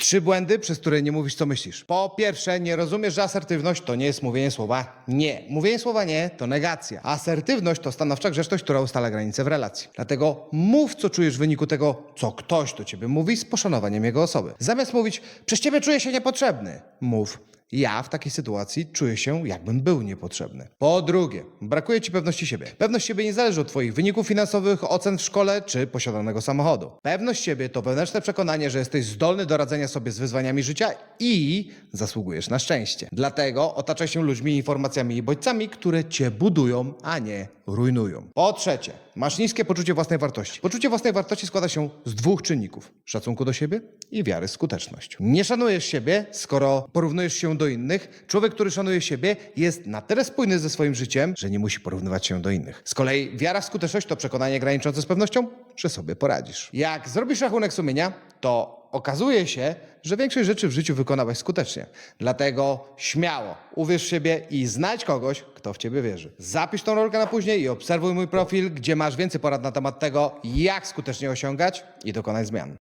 Trzy błędy, przez które nie mówisz, co myślisz. Po pierwsze, nie rozumiesz, że asertywność to nie jest mówienie słowa nie. Mówienie słowa nie to negacja. Asertywność to stanowcza grzeczność, która ustala granice w relacji. Dlatego mów, co czujesz w wyniku tego, co ktoś do ciebie mówi, z poszanowaniem jego osoby. Zamiast mówić, przez ciebie czuję się niepotrzebny, mów. Ja w takiej sytuacji czuję się, jakbym był niepotrzebny. Po drugie, brakuje ci pewności siebie. Pewność siebie nie zależy od twoich wyników finansowych, ocen w szkole czy posiadanego samochodu. Pewność siebie to wewnętrzne przekonanie, że jesteś zdolny do radzenia sobie z wyzwaniami życia i zasługujesz na szczęście. Dlatego otaczaj się ludźmi, informacjami i bodźcami, które cię budują, a nie rujnują. Po trzecie, masz niskie poczucie własnej wartości. Poczucie własnej wartości składa się z dwóch czynników: szacunku do siebie i wiary w skuteczność. Nie szanujesz siebie, skoro porównujesz się do innych. Człowiek, który szanuje siebie, jest na tyle spójny ze swoim życiem, że nie musi porównywać się do innych. Z kolei wiara w skuteczność to przekonanie graniczące z pewnością, że sobie poradzisz. Jak zrobisz rachunek sumienia, to okazuje się, że większość rzeczy w życiu wykonałeś skutecznie. Dlatego śmiało uwierz w siebie i znajdź kogoś, kto w ciebie wierzy. Zapisz tą rolkę na później i obserwuj mój profil, gdzie masz więcej porad na temat tego, jak skutecznie osiągać i dokonać zmian.